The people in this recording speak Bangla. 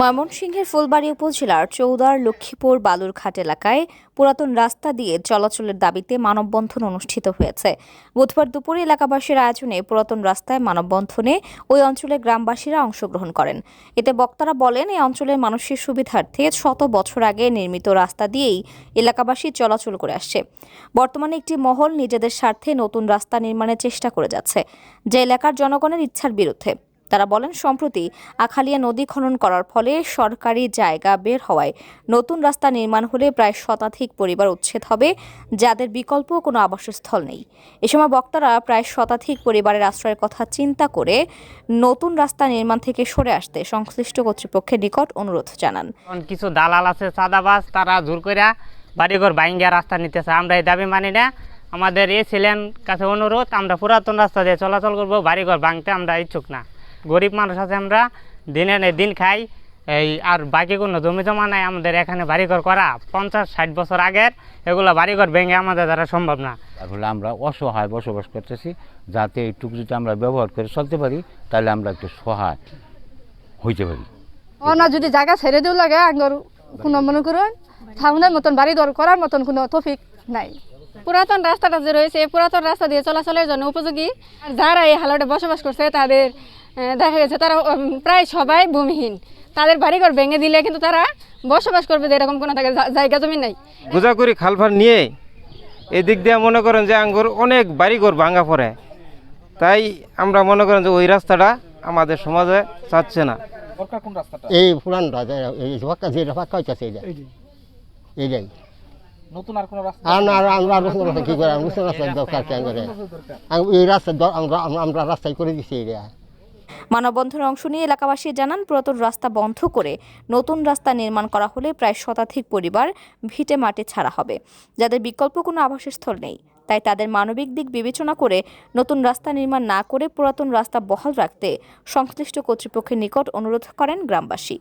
ময়মনসিংহের ফুলবাড়ী উপজেলার চৌদার লক্ষ্মীপুর বালুরঘাট এলাকায় পুরাতন রাস্তা দিয়ে চলাচলের দাবিতে মানববন্ধন অনুষ্ঠিত হয়েছে। বুধবার দুপুরে এলাকাবাসীর আয়োজনে পুরাতন রাস্তায় মানববন্ধনে ওই অঞ্চলের গ্রামবাসীরা অংশগ্রহণ করেন। এতে বক্তারা বলেন, এই অঞ্চলের মানুষের সুবিধার্থে শত বছর আগে নির্মিত রাস্তা দিয়েই এলাকাবাসী চলাচল করে আসছে। বর্তমানে একটি মহল নিজেদের স্বার্থে নতুন রাস্তা নির্মাণের চেষ্টা করে যাচ্ছে, যা এলাকার জনগণের ইচ্ছার বিরুদ্ধে। তারা বলেন, সম্প্রতি আখালিয়া নদী খনন করার ফলে সরকারি জায়গা বের হওয়ায় নতুন রাস্তা নির্মাণ হলে প্রায় শতাধিক পরিবার উচ্ছেদ হবে, যাদের বিকল্প কোনো আবাসস্থল নেই। এ সময় বক্তারা প্রায় শতাধিক পরিবারের আশ্রয়ের কথা চিন্তা করে নতুন রাস্তা নির্মাণ থেকে সরে আসতে সংশ্লিষ্ট কর্তৃপক্ষের নিকট অনুরোধ জানান। কিছু দালাল আছে, চাঁদাবাজ, তারা জোর করে বাড়িঘর বাইঙ্গা রাস্তা নিতেছে। আমরা এই দাবি মানি না। আমাদের এই ছিলেন কাছে অনুরোধ, আমরা পুরাতন রাস্তা দিয়ে চলাচল করব, বাড়িঘর ভাঙতে আমরা ইচ্ছুক না। গরিব মানুষ আছে আমরা দিনে নেই দিন খাই। এই আর বাকি কোনো জমি জমা নাই আমাদের এখানে বাড়িঘর করা। পঞ্চাশ ষাট বছর আগের এগুলো বাড়িঘর ভেঙে আমাদের দ্বারা সম্ভব না। আসলে আমরা অসহায় বসবাস করতেছি যাতে এইটুকু যদি আমরা ব্যবহার করে চলতে পারি তাহলে আমরা একটু সহায় হইতে পারি। ও না যদি জায়গা ছেড়ে দিও লাগে আঙ্গর কোনো মনে করুন থাউনের মতন বাড়িঘর করার মতন কোনো তফিক নাই। পুরাতন রাস্তাটা যে রয়েছে পুরাতন রাস্তা দিয়ে চলাচলের জন্য উপযোগী। আর যারা এই হালটে বসবাস করছে তাদের দেখা গেছে তারা প্রায় সবাই ভূমিহীন। তাদের বাড়িঘর ভেঙে দিলে কিন্তু তারা বসবাস করবে যে এরকম কোনো জায়গা জমি নাই। গোজাকুড়ি খালফার নিয়ে এদিক দিয়ে মনে করেন যে আঙ্গুর অনেক বাড়িঘর ভাঙা পড়ে। তাই আমরা মনে করেন যে ওই রাস্তাটা আমাদের সমাজে চাচ্ছে না। এই যে এই ফাঁকা যে ফাঁকা হইতেছে এইটা এইটাই নতুন আর কোনো রাস্তা? আর না আমরা আর নতুন রাস্তা কি করে আমরা নতুন রাস্তা দরকার কেন করে এই রাস্তা আমরা আমরা- আমরা রাস্তায় করে দিচ্ছি এইটা মানববন্ধনে অংশ নিয়ে এলাকাবাসী জানান, পুরাতন রাস্তা বন্ধ করে নতুন রাস্তা নির্মাণ করা হলে প্রায় শতাধিক পরিবার ভিটে মাটি ছাড়া হবে। যাদের বিকল্প কোনো আবাসস্থল নেই, তাই তাদের মানবিক দিক বিবেচনা করে নতুন রাস্তা নির্মাণ না করে পুরাতন রাস্তা বহাল রাখতে সংশ্লিষ্ট কর্তৃপক্ষের নিকট অনুরোধ করেন গ্রামবাসী।